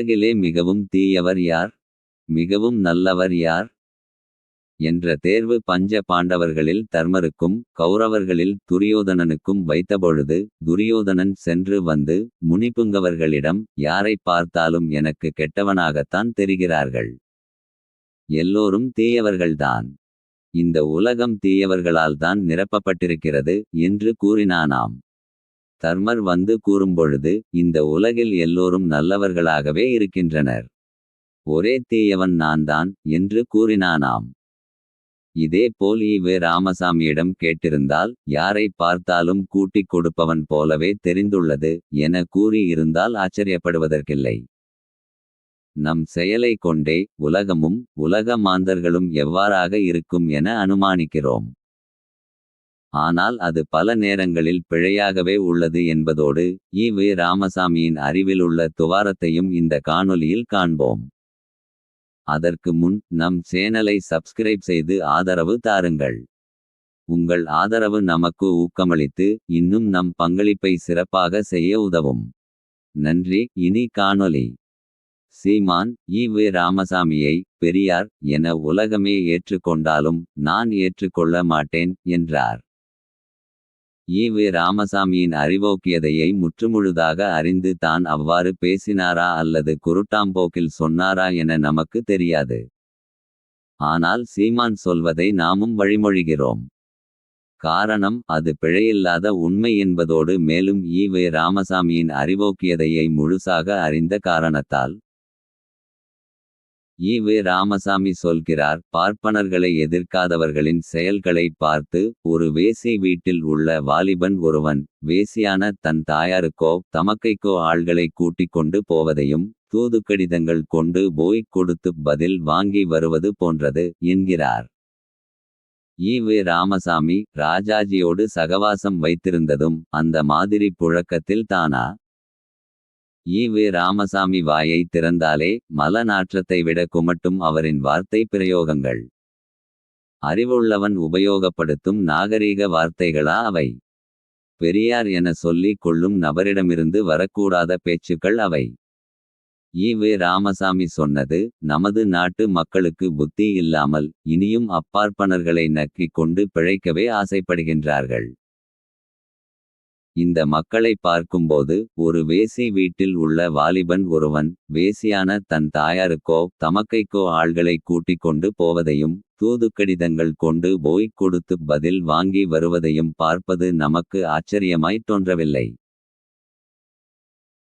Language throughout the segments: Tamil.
உலகிலே மிகவும் தீயவர் யார்? மிகவும் நல்லவர் யார்? என்ற தேர்வு பஞ்ச பாண்டவர்களில் தர்மருக்கும் கௌரவர்களில் துரியோதனனுக்கும் வைத்தபொழுது துரியோதனன் சென்று வந்து முனிப்புங்கவர்களிடம் யாரை பார்த்தாலும் எனக்கு கெட்டவனாகத்தான் தெரிகிறார்கள். எல்லோரும் தீயவர்கள்தான். இந்த உலகம் தீயவர்களால்தான் நிரப்பப்பட்டிருக்கிறது என்று கூறினானாம். தர்மர் வந்து கூறும்பொழுது இந்த உலகில் எல்லோரும் நல்லவர்களாகவே இருக்கின்றனர். ஒரே தீயவன் நான்தான் என்று கூறினானாம். இதே போல் ஈவே ராமசாமியிடம் கேட்டிருந்தால் யாரை பார்த்தாலும் கூட்டிக் கொடுப்பவன் போலவே தெரிந்துள்ளது என கூறியிருந்தால் ஆச்சரியப்படுவதற்கில்லை. நம் செயலை கொண்டே உலகமும் உலக மாந்தர்களும் எவ்வாறாக இருக்கும் என அனுமானிக்கிறோம். ஆனால் அது பல நேரங்களில் பிழையாகவே உள்ளது என்பதோடு ஈவே ராமசாமியின் அறிவில் உள்ள துவாரத்தையும் இந்த காணொலியில் காண்போம். அதற்கு முன் நம் சேனலை சப்ஸ்கிரைப் செய்து ஆதரவு தாருங்கள். உங்கள் ஆதரவு நமக்கு ஊக்கமளித்து இன்னும் நம் பங்களிப்பை சிறப்பாக செய்ய உதவும். நன்றி இனி காணொளி. சீமான் ஈவே ராமசாமியை பெரியார் என உலகமே ஏற்றுக்கொண்டாலும் நான் ஏற்றுக்கொள்ள மாட்டேன் என்றார். ஈவே ராமசாமியின் அறிவோக்கியதையை முற்றுமுழுதாக அறிந்து தான் அவ்வாறு பேசினாரா அல்லது குருட்டாம்போக்கில் சொன்னாரா என நமக்கு தெரியாது. ஆனால் சீமான் சொல்வதை நாமும் வழிமொழிகிறோம். காரணம் அது பிழையில்லாத உண்மை என்பதோடு மேலும் ஈவே ராமசாமியின் அறிவோக்கியதையை முழுசாக அறிந்த காரணத்தால் ஈவே ராமசாமி சொல்கிறார் பார்ப்பனர்களை எதிர்க்காதவர்களின் செயல்களை பார்த்து ஒரு வேசி வீட்டில் உள்ள வாலிபன் ஒருவன் வேசியான தன் தாயாருக்கோ தமக்கைக்கோ ஆள்களை கூட்டிக் கொண்டு போவதையும் தூதுக்கடிதங்கள் கொண்டு போய் கொடுத்து பதில் வாங்கி வருவது போன்றது என்கிறார். ஈவே ராமசாமி ராஜாஜியோடு சகவாசம் வைத்திருந்ததும் அந்த மாதிரி புழக்கத்தில் தானா? ஈவே ராமசாமி வாயை திறந்தாலே மல நாற்றத்தை விட குமட்டும் அவரின் வார்த்தை பிரயோகங்கள். அறிவுள்ளவன் உபயோகப்படுத்தும் நாகரீக வார்த்தைகளா அவை. பெரியார் என சொல்லிக் கொள்ளும் நபரிடமிருந்து வரக்கூடாத பேச்சுக்கள் அவை. ஈவே ராமசாமி சொன்னது நமது நாட்டு மக்களுக்கு புத்தி இல்லாமல் இனியும் அப்பார்ப்பனர்களை நக்கிக் கொண்டு பிழைக்கவே ஆசைப்படுகின்றார்கள். இந்த மக்களை பார்க்கும்போது ஒரு வேசி வீட்டில் உள்ள வாலிபன் ஒருவன் வேசியான தன் தாயாருக்கோ தமக்கைக்கோ ஆள்களை கூட்டிக் கொண்டு போவதையும் தூதுக்கடிதங்கள் கொண்டு போய்க் கொடுத்து பதில் வாங்கி வருவதையும் பார்ப்பது நமக்கு ஆச்சரியமாய் தோன்றவில்லை.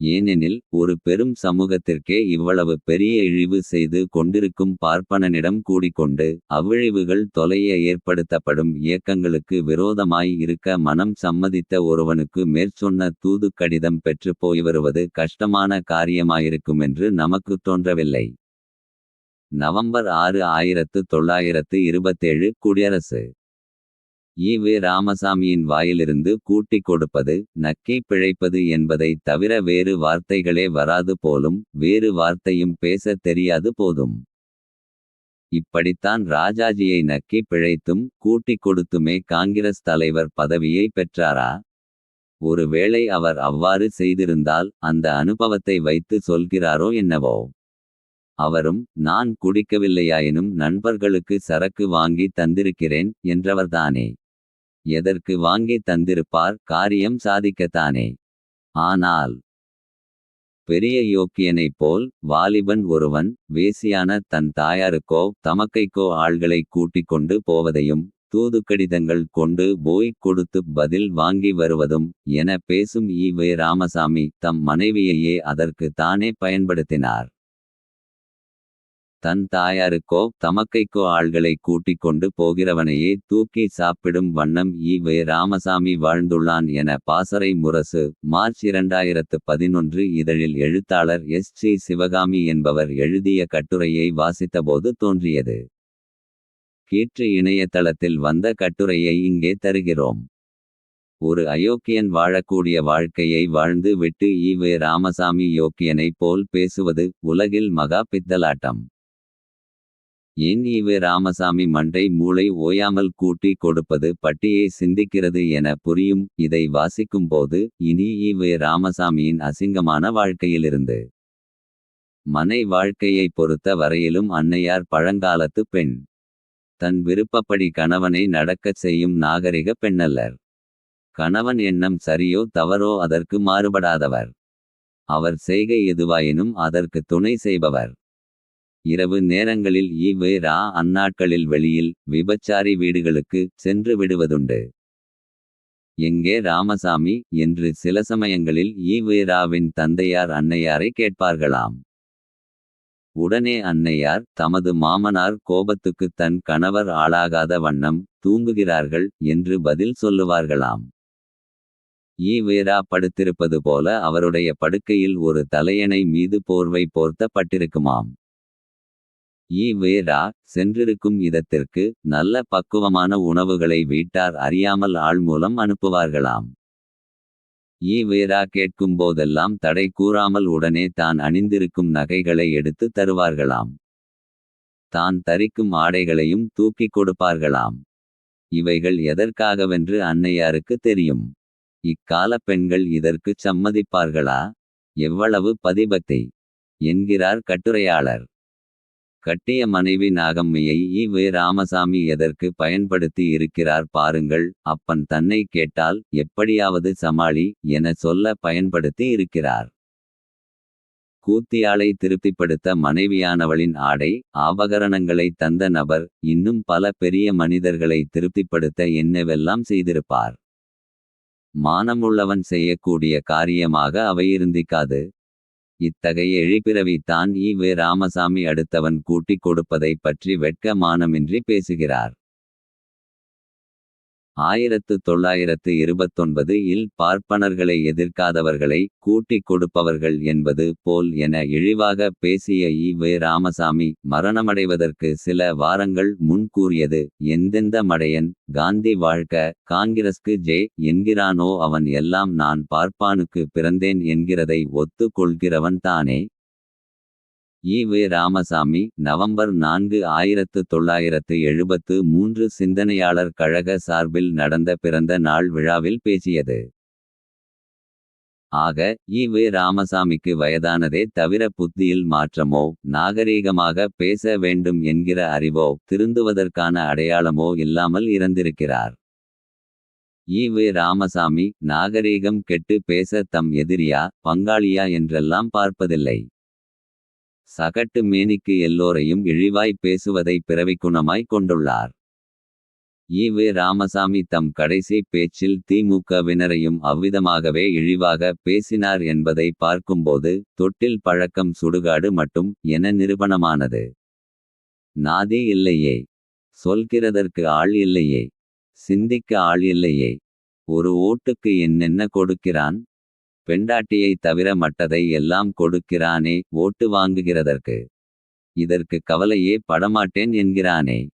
ஏனெனில் ஒரு பெரும் சமூகத்திற்கே இவ்வளவு பெரிய இழிவு செய்து கொண்டிருக்கும் பார்ப்பனனிடம் கூடிக்கொண்டு அவ்விழிவுகள் தொலைய ஏற்படுத்தப்படும் இயக்கங்களுக்கு விரோதமாய் இருக்க மனம் சம்மதித்த ஒருவனுக்கு மேற்சொன்ன தூது கடிதம் பெற்று போய் வருவது கஷ்டமான காரியமாயிருக்குமென்று நமக்கு தோன்றவில்லை. நவம்பர் ஆறு ஆயிரத்து தொள்ளாயிரத்து இருபத்தேழு குடியரசு. ஈவே ராமசாமியின் வாயிலிருந்து கூட்டிக் கொடுப்பது நக்கி பிழைப்பது என்பதை தவிர வேறு வார்த்தைகளே வராது போலும் வேறு வார்த்தையும் பேசத் தெரியாது போதும். இப்படித்தான் ராஜாஜியை நக்கி பிழைத்தும் கூட்டிக் கொடுத்துமே காங்கிரஸ் தலைவர் பதவியை பெற்றாரா? ஒருவேளை அவர் அவ்வாறு செய்திருந்தால் அந்த அனுபவத்தை வைத்து சொல்கிறாரோ என்னவோ? அவரும் நான் குடிக்கவில்லையாயினும் நண்பர்களுக்கு சரக்கு வாங்கி தந்திருக்கிறேன் என்றவர்தானே? எதற்கு வாங்கி தந்திருப்பார் காரியம் சாதிக்கத்தானே. ஆனால் பெரிய யோக்கியனைப் போல் வாலிபன் ஒருவன் வேசியான தன் தாயாருக்கோ தமக்கைக்கோ ஆள்களை கூட்டிக் கொண்டு போவதையும் தூதுக்கடிதங்கள் கொண்டு போய்க் கொடுத்து பதில் வாங்கி வருவதும் என பேசும் ஈ வே. ராமசாமி தம் மனைவியையே அதற்கு தானே பயன்படுத்தினார். தன் தாயாருக்கோ தமக்கைக்கோ ஆள்களை கூட்டிக் கொண்டு போகிறவனையே தூக்கி சாப்பிடும் வண்ணம் ஈவே ராமசாமி வாழ்ந்துள்ளான் என பாசறை முரசு மார்ச் இரண்டாயிரத்து பதினொன்று இதழில் எழுத்தாளர் எஸ். சி. சிவகாமி என்பவர் எழுதிய கட்டுரையை வாசித்தபோது தோன்றியது. கீற்று இணையதளத்தில் வந்த கட்டுரையை இங்கே தருகிறோம். ஒரு அயோக்கியன் வாழக்கூடிய வாழ்க்கையை வாழ்ந்து விட்டு ஈவே ராமசாமி யோக்கியனைப் போல் பேசுவது உலகில் மகா பித்தலாட்டம். ஏன் ஈவே ராமசாமி மண்டை மூளை ஓயாமல் கூட்டி கொடுப்பது பட்டியை சிந்திக்கிறது என புரியும் இதை வாசிக்கும்போது இனி ஈவே ராமசாமியின் அசிங்கமான வாழ்க்கையிலிருந்து மனை வாழ்க்கையைப் பொறுத்த வரையிலும் அன்னையார் பழங்காலத்து பெண். தன் விருப்பப்படி கணவனை நடக்கச் செய்யும் நாகரிக பெண்ணல்லர். கணவன் எண்ணம் சரியோ தவறோ அதற்கு மாறுபடாதவர். அவர் செய்கை எதுவாயினும் அதற்கு துணை செய்பவர். இரவு நேரங்களில் ஈ வே ரா அந்நாட்களில் வெளியில் விபச்சாரி வீடுகளுக்கு சென்று விடுவதுண்டு. எங்கே ராமசாமி என்று சில சமயங்களில் ஈ வீராவின் தந்தையார் அன்னையாரை கேட்பார்களாம். உடனே அன்னையார் தமது மாமனார் கோபத்துக்குத் தன் கணவர் ஆளாகாத வண்ணம் தூங்குகிறார்கள் என்று பதில் சொல்லுவார்களாம். ஈ வீரா படுத்திருப்பது போல அவருடைய படுக்கையில் ஒரு தலையணை மீது போர்வை போர்த்தப்பட்டிருக்குமாம் ஈ வேரா சென்றிருக்கும் இடத்திற்கு நல்ல பக்குவமான உணவுகளை வீட்டார் அறியாமல் ஆள் மூலம் அனுப்புவார்களாம். ஈ வேரா கேட்கும் போதெல்லாம் தடை கூறாமல் உடனே தான் அணிந்திருக்கும் நகைகளை எடுத்து தருவார்களாம். தான் தரிக்கும் ஆடைகளையும் தூக்கிக் கொடுப்பார்களாம். இவைகள் எதற்காகவென்று அன்னையாருக்கு தெரியும். இக்காலப் பெண்கள் இதற்குச் சம்மதிப்பார்களா. எவ்வளவு பதிபத்தை என்கிறார் கட்டுரையாளர். கட்டிய மனைவி நாகம்மையை இ வே ராமசாமி எதற்கு பயன்படுத்தி இருக்கிறார் பாருங்கள். அப்பன் தன்னை கேட்டால் எப்படியாவது சமாளி என சொல்ல பயன்படுத்தி இருக்கிறார். கூத்தியாளை திருப்திப்படுத்த மனைவியானவளின் ஆடை ஆபகரணங்களை தந்த நபர் இன்னும் பல பெரிய மனிதர்களை திருப்திப்படுத்த என்னவெல்லாம் செய்திருப்பார். மானமுள்ளவன் செய்யக்கூடிய காரியமாக அவை இருந்திக்காது. இத்தகைய எழிப்பிறவி தான் ஈ வே ராமசாமி அடுத்தவன் கூட்டிக் கொடுப்பதை பற்றி வெட்க மானமின்றி பேசுகிறார். ஆயிரத்து தொள்ளாயிரத்து இருபத்தொன்பது இல் பார்ப்பனர்களை எதிர்க்காதவர்களை கூட்டிக் கொடுப்பவர்கள் என்பது போல் என இழிவாக பேசிய இ. வே. ராமசாமி மரணமடைவதற்கு சில வாரங்கள் முன் கூறியது எந்தெந்த மடையன்? காந்தி வாழ்க காங்கிரஸ்க்கு ஜே. என்கிறானோ அவன் எல்லாம் நான் பார்ப்பானுக்கு பிறந்தேன் என்கிறதை ஒத்து கொள்கிறவன் தானே. ஈ வே ராமசாமி நவம்பர் நான்கு ஆயிரத்து தொள்ளாயிரத்து எழுபத்து மூன்று சிந்தனையாளர் கழக சார்பில் நடந்த பிறந்த நாள் விழாவில் பேசியது. ஆக ஈ வே ராமசாமிக்கு வயதானதே தவிர புத்தியில் மாற்றமோ நாகரீகமாக பேச வேண்டும் என்கிற அறிவோ திருந்துவதற்கான அடையாளமோ இல்லாமல் இறந்திருக்கிறார். ஈ வே ராமசாமி நாகரீகம் கெட்டு பேச தம் எதிரியா பங்காளியா என்றெல்லாம் பார்ப்பதில்லை. சகட்டு மேனிக்கு எல்லோரையும் இழிவாய் பேசுவதை பிறவிக்குணமாய் கொண்டுள்ளார். ஈ ராமசாமி தம் கடைசி பேச்சில் திமுகவினரையும் அவ்விதமாகவே இழிவாக பேசினார் என்பதை பார்க்கும்போது தொட்டில் பழக்கம் சுடுகாடு மட்டும் என நிரூபணமானது. நாதி இல்லையே. சொல்கிறதற்கு ஆள் இல்லையே. சிந்திக்க ஆள் இல்லையே. ஒரு ஓட்டுக்கு என்னென்ன கொடுக்கிறான். பெண்டாட்டியை தவிர மட்டதை எல்லாம் கொடுக்கிறானே ஓட்டு வாங்குகிறதற்கு. இதற்கு கவலையே படமாட்டேன் என்கிறானே.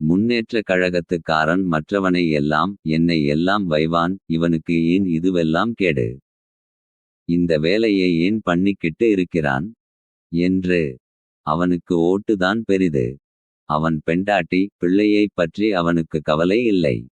முன்னேற்ற கழகத்துக்காரன் மற்றவனை எல்லாம் என்னை எல்லாம் வைவான் இவனுக்கு ஏன் இதுவெல்லாம் கேடு. இந்த வேலையை ஏன் பண்ணிக்கிட்டு இருக்கிறான். என்று. அவனுக்கு ஓட்டுதான் பெரிது. அவன் பெண்டாட்டி பிள்ளையைப் பற்றி அவனுக்கு கவலை இல்லை.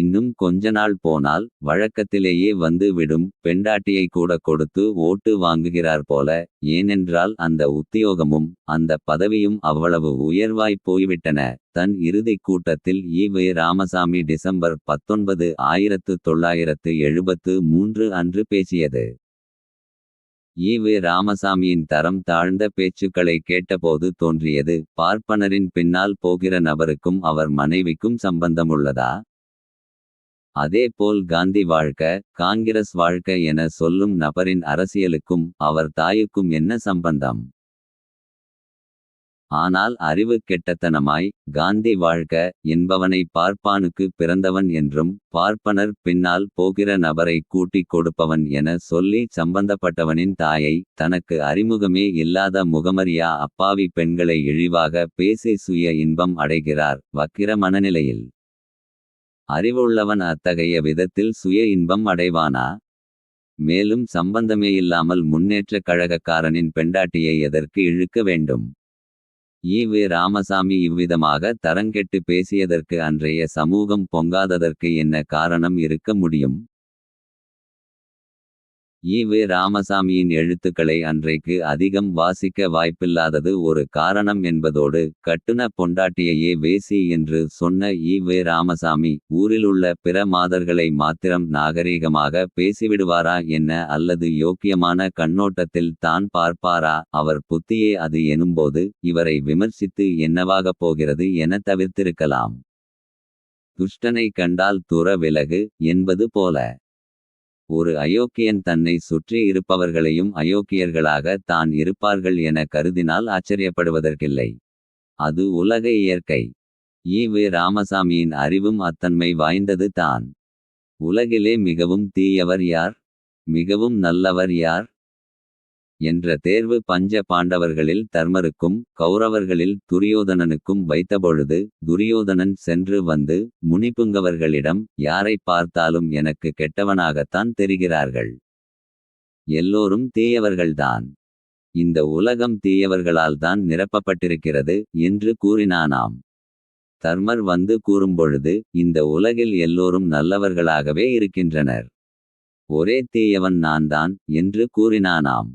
இன்னும் கொஞ்ச நாள் போனால் வழக்கத்திலேயே வந்து விடும் பெண்டாட்டியை கூட கொடுத்து ஓட்டு வாங்குகிறார் போல. ஏனென்றால் அந்த உத்தியோகமும் அந்த பதவியும் அவ்வளவு உயர்வாய் போய்விட்டன. தன் இறுதிக் கூட்டத்தில் ஈ வே ராமசாமி டிசம்பர் பத்தொன்பது ஆயிரத்து தொள்ளாயிரத்து எழுபத்து மூன்று அன்று பேசியது. ஈ வே ராமசாமியின் தரம் தாழ்ந்த பேச்சுக்களை கேட்டபோது தோன்றியது பார்ப்பனரின் பின்னால் போகிற நபருக்கும் அவர் மனைவிக்கும் சம்பந்தமுள்ளதா. அதேபோல் காந்தி வாழ்க காங்கிரஸ் வாழ்க என சொல்லும் நபரின் அரசியலுக்கும் அவர் தாயுக்கும் என்ன சம்பந்தம். ஆனால் அறிவு கெட்டத்தனமாய் காந்தி வாழ்க என்பவனை பார்ப்பானுக்கு பிறந்தவன் என்றும் பார்ப்பனர் பின்னால் போகிற நபரை கூட்டிக் கொடுப்பவன் என சொல்லி சம்பந்தப்பட்டவனின் தாயை தனக்கு அறிமுகமே இல்லாத முகமரியா அப்பாவி பெண்களை இழிவாக பேசி சுய இன்பம் அடைகிறார் வக்கிர மனநிலையில். அறிவுள்ளவன் அத்தகைய விதத்தில் சுய இன்பம் அடைவானா. மேலும் சம்பந்தமே இல்லாமல் முன்னேற்ற கழகக்காரனின் பெண்டாட்டியை எதற்கு இழுக்க வேண்டும். ஈ வி ராமசாமி இவ்விதமாக தரங்கெட்டு பேசியதற்கு அன்றைய சமூகம் பொங்காததற்கு என்ன காரணம் இருக்க முடியும். ஈ வே ராமசாமியின் எழுத்துக்களை அன்றைக்கு அதிகம் வாசிக்க வாய்ப்பில்லாதது ஒரு காரணம் என்பதோடு கட்டுன பொண்டாட்டியையே வேசி என்று சொன்ன ஈ வே ராமசாமி ஊரிலுள்ள பிற மாதர்களை மாத்திரம் நாகரீகமாக பேசிவிடுவாரா என்ன அல்லது யோக்கியமான கண்ணோட்டத்தில் தான் பார்ப்பாரா? அவர் புத்தியே அது எனும்போது இவரை விமர்சித்து என்னவாகப் போகிறது என தவிர்த்திருக்கலாம். துஷ்டனை கண்டால் துற விலகு என்பது போல. ஒரு அயோக்கியன் தன்னை சுற்றி இருப்பவர்களையும் அயோக்கியர்களாக தான் இருப்பார்கள் என கருதினால் ஆச்சரியப்படுவதற்கில்லை. அது உலக இயற்கை. ஈ. ராமசாமியின் அறிவும் அத்தன்மை வாய்ந்தது தான். உலகிலே மிகவும் தீயவர் யார்? மிகவும் நல்லவர் யார்? என்ற தேர்வு பஞ்ச பாண்டவர்களில் தர்மருக்கும் கௌரவர்களில் துரியோதனனுக்கும் வைத்தபொழுது துரியோதனன் சென்று வந்து முனிப்புங்கவர்களிடம் யாரை பார்த்தாலும் எனக்கு கெட்டவனாகத்தான் தெரிகிறார்கள். எல்லோரும் தீயவர்கள்தான். இந்த உலகம் தீயவர்களால் தான் நிரப்பப்பட்டிருக்கிறது என்று கூறினானாம். தர்மர் வந்து கூறும்பொழுது இந்த உலகில் எல்லோரும் நல்லவர்களாகவே இருக்கின்றனர். ஒரே தீயவன் நான்தான் என்று கூறினானாம்.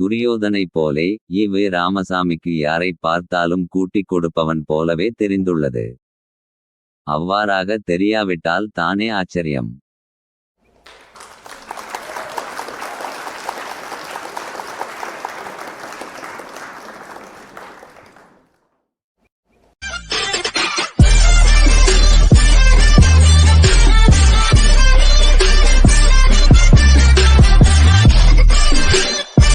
துரியோதனைப் போலே ஈ வே ராமசாமிக்கு யாரை பார்த்தாலும் கூட்டிக் கொடுப்பவன் போலவே தெரிந்துள்ளது. அவ்வாறாக தெரியாவிட்டால் தானே ஆச்சரியம்.